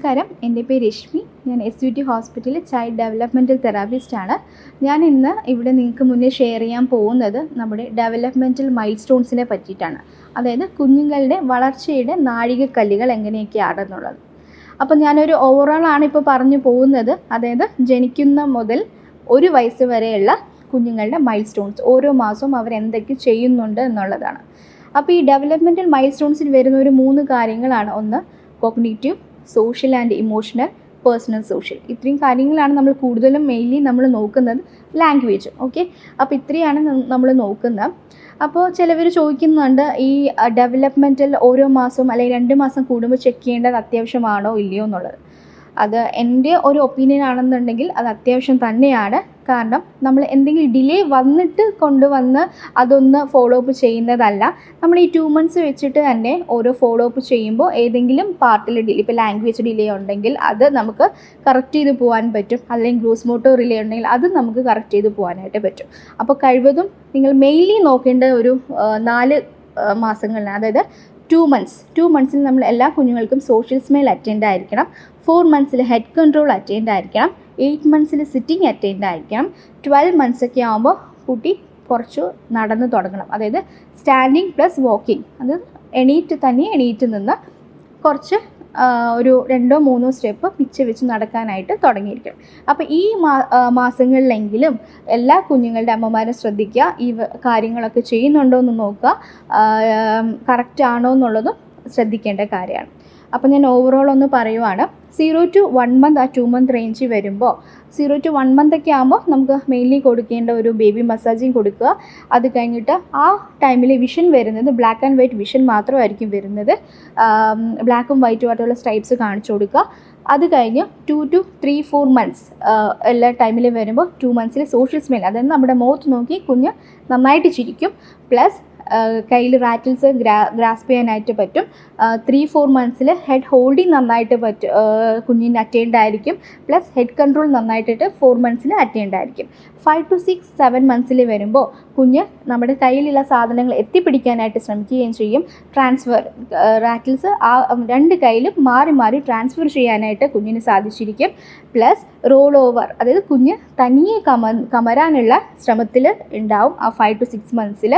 നമസ്കാരം. എന്റെ പേര് രശ്മി. ഞാൻ എസ് യു ടി ഹോസ്പിറ്റലിൽ ചൈൽഡ് ഡെവലപ്മെന്റൽ തെറാപ്പിസ്റ്റാണ് ഞാൻ ഇന്ന് ഇവിടെ നിങ്ങൾക്ക് മുന്നേ ഷെയർ ചെയ്യാൻ പോകുന്നത് നമ്മുടെ ഡെവലപ്മെന്റൽ മൈൽ സ്റ്റോൺസിനെ പറ്റിയിട്ടാണ്. അതായത് കുഞ്ഞുങ്ങളുടെ വളർച്ചയുടെ നാഴികക്കല്ലുകൾ എങ്ങനെയൊക്കെയാണെന്നുള്ളത്. അപ്പോൾ ഞാനൊരു ഓവറോളാണ് ഇപ്പോൾ പറഞ്ഞു പോകുന്നത്. അതായത് ജനിക്കുന്ന മുതൽ ഒരു വയസ്സ് വരെയുള്ള കുഞ്ഞുങ്ങളുടെ മൈൽ സ്റ്റോൺസ് ഓരോ മാസവും അവരെന്തൊക്കെ ചെയ്യുന്നുണ്ട് എന്നുള്ളതാണ്. അപ്പോൾ ഈ ഡെവലപ്മെന്റൽ മൈൽ സ്റ്റോൺസിൽ വരുന്ന ഒരു മൂന്ന് കാര്യങ്ങളാണ്. ഒന്ന് cognitive social and emotional personal social ഇത്രയും കാര്യങ്ങളാണ് നമ്മൾ കൂടുതലും മെയിൻലി നമ്മൾ നോക്കുന്നത് ലാംഗ്വേജ് ഓക്കെ അപ്പോൾ ഇത്രയാണ് നമ്മൾ നോക്കുന്നത്. അപ്പോൾ ചിലവർ ചോദിക്കുന്നുണ്ട് ഈ ഡെവലപ്മെന്റിൽ ഓരോ മാസവും അല്ലെങ്കിൽ രണ്ട് മാസം കൂടുമ്പോൾ ചെക്ക് ചെയ്യേണ്ടത് അത്യാവശ്യമാണോ ഇല്ലയോ എന്നുള്ളത്. അത് എന്റെ ഒരു ഒപ്പീനിയൻ ആണെന്നുണ്ടെങ്കിൽ അത് അത്യാവശ്യം തന്നെയാണ്. കാരണം നമ്മൾ എന്തെങ്കിലും ഡിലേ വന്നിട്ട് കൊണ്ടുവന്ന് അതൊന്ന് ഫോളോ അപ്പ് ചെയ്യുന്നതല്ല. നമ്മൾ ഈ ടു മന്ത്സ് വെച്ചിട്ട് തന്നെ ഓരോ ഫോളോ അപ്പ് ചെയ്യുമ്പോൾ ഏതെങ്കിലും പാർട്ടിൽ ഡിലേ ഇപ്പോൾ ലാംഗ്വേജ് ഡിലേ ഉണ്ടെങ്കിൽ അത് നമുക്ക് കറക്റ്റ് ചെയ്ത് പോകാൻ പറ്റും. അല്ലെങ്കിൽ ഗ്രൂസ് മോട്ടോ റിലേ ഉണ്ടെങ്കിൽ അത് നമുക്ക് കറക്റ്റ് ചെയ്ത് പോകാനായിട്ട് പറ്റും. അപ്പോൾ കഴിവതും നിങ്ങൾ മെയിൻലി നോക്കേണ്ട ഒരു നാല് മാസങ്ങളിലാണ്. അതായത് ടു മന്ത്സ് ടു മന്ത്സിൽ നമ്മൾ എല്ലാ കുഞ്ഞുങ്ങൾക്കും സോഷ്യൽ സ്മെയിൽ അറ്റൻഡ് ആയിരിക്കണം. ഫോർ മന്ത്സിൽ ഹെഡ് കൺട്രോൾ അറ്റൻഡ് ആയിരിക്കണം. എയ്റ്റ് മന്ത്സിൽ സിറ്റിംഗ് അറ്റൻഡ് ആയിരിക്കണം. ട്വൽവ് മന്ത്സ് ഒക്കെ ആകുമ്പോൾ കുട്ടി കുറച്ച് നടന്ന് തുടങ്ങണം. അതായത് സ്റ്റാൻഡിങ് പ്ലസ് വാക്കിംഗ് അത് എണീറ്റ് തന്നെ എണീറ്റ് നിന്ന് കുറച്ച് ഒരു രണ്ടോ മൂന്നോ സ്റ്റെപ്പ് പിച്ച് വെച്ച് നടക്കാനായിട്ട് തുടങ്ങിയിരിക്കും. അപ്പോൾ ഈ മാസങ്ങളിലെങ്കിലും എല്ലാ കുഞ്ഞുങ്ങളുടെ അമ്മമാരും ശ്രദ്ധിക്കുക ഈ കാര്യങ്ങളൊക്കെ ചെയ്യുന്നുണ്ടോ എന്ന് നോക്കുക കറക്റ്റ് ആണോ എന്നുള്ളതും ശ്രദ്ധിക്കേണ്ട കാര്യമാണ്. അപ്പോൾ ഞാൻ ഓവറോൾ ഒന്ന് പറയുവാണ്. സീറോ ടു വൺ മന്ത് ആ ടു മന്ത് റേഞ്ചിൽ വരുമ്പോൾ സീറോ ടു വൺ മന്ത് ഒക്കെ ആകുമ്പോൾ നമുക്ക് മെയിൻലി കൊടുക്കേണ്ട ഒരു ബേബി മസാജിങ് കൊടുക്കുക. അത് കഴിഞ്ഞിട്ട് ആ ടൈമിൽ വിഷൻ വരുന്നത് ബ്ലാക്ക് ആൻഡ് വൈറ്റ് വിഷൻ മാത്രമായിരിക്കും വരുന്നത്. ബ്ലാക്കും വൈറ്റും ആയിട്ടുള്ള സ്ട്രൈപ്സ് കാണിച്ചു കൊടുക്കുക. അത് കഴിഞ്ഞ് two to three four months എല്ലാ ടൈമിൽ വരുമ്പോൾ ടു മന്ത്സിൽ സോഷ്യൽ സ്മെൽ അതായത് നമ്മുടെ മുഖത്ത് നോക്കി കുഞ്ഞ് നന്നായിട്ട് ചിരിക്കും. പ്ലസ് കയ്യിൽ റാറ്റിൽസ് ഗ്രാ ഗ്രാസ്പ് ചെയ്യാനായിട്ട് പറ്റും. ത്രീ ഫോർ മന്ത്സിൽ ഹെഡ് ഹോൾഡിങ് നന്നായിട്ട് പറ്റും കുഞ്ഞിന് അറ്റൻഡ് ആയിരിക്കും. പ്ലസ് ഹെഡ് കൺട്രോൾ നന്നായിട്ടിട്ട് ഫോർ മന്ത്സിൽ അറ്റൻഡ് ആയിരിക്കും. ഫൈവ് ടു സിക്സ് സെവൻ മന്ത്സിൽ വരുമ്പോൾ കുഞ്ഞ് നമ്മുടെ കയ്യിലുള്ള സാധനങ്ങൾ എത്തിപ്പിടിക്കാനായിട്ട് ശ്രമിക്കുകയും ചെയ്യും. ട്രാൻസ്ഫർ റാറ്റിൽസ് ആ രണ്ട് കയ്യിലും മാറി മാറി ട്രാൻസ്ഫർ ചെയ്യാനായിട്ട് കുഞ്ഞിന് സാധിച്ചിരിക്കും. പ്ലസ് റോൾ ഓവർ അതായത് കുഞ്ഞ് തനിയെ കമ കമരാനുള്ള ശ്രമത്തിൽ ഉണ്ടാവും ആ ഫൈവ് ടു സിക്സ് മന്ത്സിൽ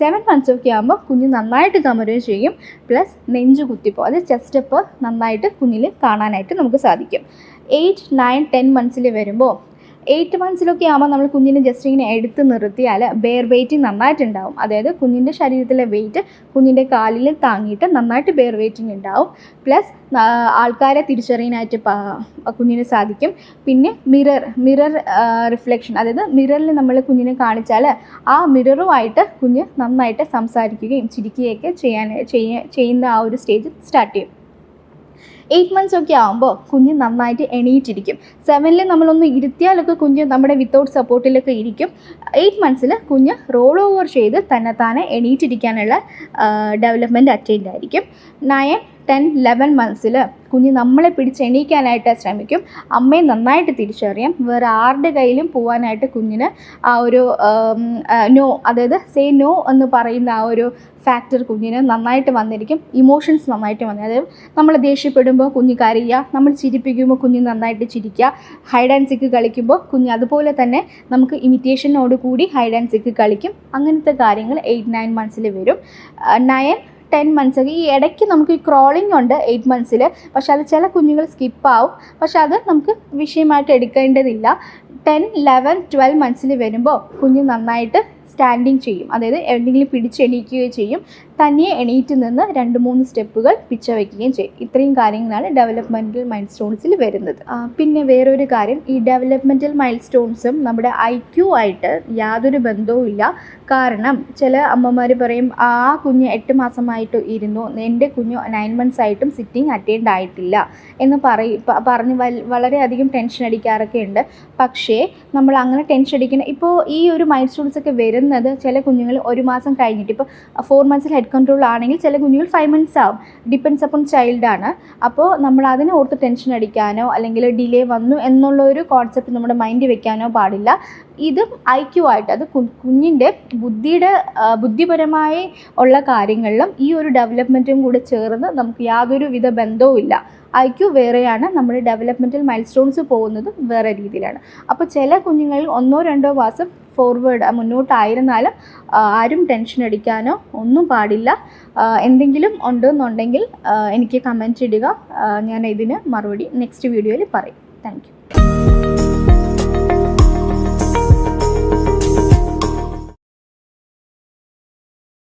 സെവൻ മന്ത്സ് ഒക്കെ ആകുമ്പോൾ കുഞ്ഞ് നന്നായിട്ട് കമരുകയും ചെയ്യും. പ്ലസ് നെഞ്ച് കുത്തിപ്പോ അത് ചെസ്റ്റ് അപ്പ് നന്നായിട്ട് കുഞ്ഞിൽ കാണാനായിട്ട് നമുക്ക് സാധിക്കും. എയ്റ്റ് നയൻ ടെൻ മന്ത്സിൽ വരുമ്പോൾ എയ്റ്റ് മന്ത്സിലൊക്കെ ആകുമ്പോൾ നമ്മൾ കുഞ്ഞിനെ ജസ്റ്റ് ഇങ്ങനെ എടുത്ത് നിർത്തിയാൽ ബെയർ വെയ്റ്റ് നന്നായിട്ടുണ്ടാവും. അതായത് കുഞ്ഞിന്റെ ശരീരത്തിലെ വെയിറ്റ് കുഞ്ഞിന്റെ കാലിൽ താങ്ങിയിട്ട് നന്നായിട്ട് ബെയർ വെയിറ്റിംഗ് ഉണ്ടാവും. പ്ലസ് ആൾക്കാരെ തിരിച്ചറിയാനായിട്ട് കുഞ്ഞിന് സാധിക്കും. പിന്നെ മിറർ മിറർ റിഫ്ലക്ഷൻ അതായത് മിററിൽ നമ്മൾ കുഞ്ഞിനെ കാണിച്ചാൽ ആ മിററുമായിട്ട് കുഞ്ഞ് നന്നായിട്ട് സംസാരിക്കുകയും ചിരിക്കുകയൊക്കെ ചെയ്യാൻ ചെയ്യുന്ന ആ ഒരു സ്റ്റേജ് സ്റ്റാർട്ട് ചെയ്യും. എയ്റ്റ് മന്ത്സ് ഒക്കെ ആകുമ്പോൾ കുഞ്ഞ് നന്നായിട്ട് എണീറ്റിരിക്കും. സെവനിൽ നമ്മളൊന്ന് ഇരുത്തിയാലൊക്കെ കുഞ്ഞ് നമ്മുടെ വിത്തൗട്ട് സപ്പോർട്ടിലൊക്കെ ഇരിക്കും. എയ്റ്റ് മന്ത്സിൽ കുഞ്ഞ് റോൾ ഓവർ ചെയ്ത് തന്നെത്താനെ എണീറ്റിരിക്കാനുള്ള ഡെവലപ്മെന്റ് അറ്റൈൻഡ് ആയിരിക്കും. നയൻ ടെൻ ലെവൻ മന്ത്സിൽ കുഞ്ഞ് നമ്മളെ പിടിച്ച് എണീക്കാനായിട്ട് ശ്രമിക്കും. അമ്മയെ നന്നായിട്ട് തിരിച്ചറിയാം. വേറെ ആരുടെ കയ്യിലും പോകാനായിട്ട് കുഞ്ഞിന് ആ ഒരു നോ അതായത് സേ നോ എന്ന് പറയുന്ന ആ ഒരു ഫാക്ടർ കുഞ്ഞിന് നന്നായിട്ട് വന്നിരിക്കും. ഇമോഷൻസ് നന്നായിട്ട് വന്നു അതായത് നമ്മൾ ദേഷ്യപ്പെടുമ്പോൾ കുഞ്ഞ് കരയുക നമ്മൾ ചിരിപ്പിക്കുമ്പോൾ കുഞ്ഞ് നന്നായിട്ട് ചിരിക്കുക ഹൈഡ് ആൻഡ് സിക്ക് കളിക്കുമ്പോൾ കുഞ്ഞ് അതുപോലെ തന്നെ നമുക്ക് ഇമിറ്റേഷനോട് കൂടി ഹൈഡ് ആൻഡ് സിക്ക് കളിക്കും. അങ്ങനത്തെ കാര്യങ്ങൾ എയ്റ്റ് നയൻ മന്ത്സിൽ വരും. നയൻ ടെൻ മന്ത്സ് ഈ ഇടയ്ക്ക് നമുക്ക് ഈ ക്രോളിംഗ് ഉണ്ട് എയ്റ്റ് മന്ത്സിൽ പക്ഷെ അത് ചില കുഞ്ഞുങ്ങൾ സ്കിപ്പാവും പക്ഷെ അത് നമുക്ക് വിഷയമായിട്ട് എടുക്കേണ്ടതില്ല. ടെൻ ലെവൻ ട്വൽവ് മന്ത്സിൽ വരുമ്പോൾ കുഞ്ഞ് നന്നായിട്ട് സ്റ്റാൻഡിങ് ചെയ്യും. അതായത് എന്തെങ്കിലും പിടിച്ചെണീക്കുകയും ചെയ്യും. തനിയെ എണീറ്റ് നിന്ന് രണ്ട് മൂന്ന് സ്റ്റെപ്പുകൾ പിച്ച വയ്ക്കുകയും ചെയ്യും. ഇത്രയും കാര്യങ്ങളാണ് ഡെവലപ്മെന്റൽ മൈൽ സ്റ്റോൺസിൽ വരുന്നത്. പിന്നെ വേറൊരു കാര്യം ഈ ഡെവലപ്മെന്റൽ മൈൽ സ്റ്റോൺസും നമ്മുടെ ഐ ക്യു ആയിട്ട് യാതൊരു ബന്ധവും ഇല്ല. കാരണം ചില അമ്മമാർ പറയും ആ കുഞ്ഞ് എട്ട് മാസമായിട്ട് ഇരുന്നു. എന്റെ കുഞ്ഞ് നയൻ മന്ത്സ് ആയിട്ടും സിറ്റിംഗ് അറ്റൻഡ് ആയിട്ടില്ല. എന്ന് പറയും പറഞ്ഞ് വളരെയധികം ടെൻഷൻ അടിക്കാറൊക്കെ ഉണ്ട്. പക്ഷേ നമ്മൾ അങ്ങനെ ടെൻഷൻ അടിക്കണം ഇപ്പോൾ ഈ ഒരു മൈൽ സ്റ്റോൺസ് ഒക്കെ വരുന്നത് വരുന്നത് ചില കുഞ്ഞുങ്ങൾ ഒരു മാസം കഴിഞ്ഞിട്ട്. ഇപ്പോൾ ഫോർ മന്ത്സിൽ ഹെഡ് കൺട്രോൾ ആണെങ്കിൽ ചില കുഞ്ഞുങ്ങൾ ഫൈവ് മന്ത്സ് ആവും. ഡിപ്പെൻസ് അപ്പോൺ ചൈൽഡാണ് അപ്പോൾ നമ്മൾ അതിനെ ഓർത്ത് ടെൻഷൻ അടിക്കാനോ അല്ലെങ്കിൽ ഡിലേ വന്നു എന്നുള്ള ഒരു കോൺസെപ്റ്റ് നമ്മുടെ മൈൻഡിൽ വെക്കാനോ പാടില്ല. ഇതും ഐ ക്യു ഐക്യമായിട്ട് അത് കുഞ്ഞിന്റെ ബുദ്ധിയുടെ ബുദ്ധിപരമായി ഉള്ള കാര്യങ്ങളിലും ഈ ഒരു ഡെവലപ്മെന്റും കൂടെ ചേർന്ന് നമുക്ക് യാതൊരു വിധ ബന്ധവും ഇല്ല. ക്യു വേറെയാണ്. നമ്മുടെ ഡെവലപ്മെന്റൽ മൈൽ സ്റ്റോൺസ് പോകുന്നതും വേറെ രീതിയിലാണ്. അപ്പോൾ ചില കുഞ്ഞുങ്ങളിൽ ഒന്നോ രണ്ടോ മാസം ഫോർവേഡ് മുന്നോട്ടായിരുന്നാലും ആരും ടെൻഷൻ അടിക്കാനോ ഒന്നും പാടില്ല. എന്തെങ്കിലും ഉണ്ടെന്നുണ്ടെങ്കിൽ എനിക്ക് കമന്റ് ഇടുക. ഞാൻ ഇതിന് മറുപടി നെക്സ്റ്റ് വീഡിയോയിൽ പറയും. താങ്ക്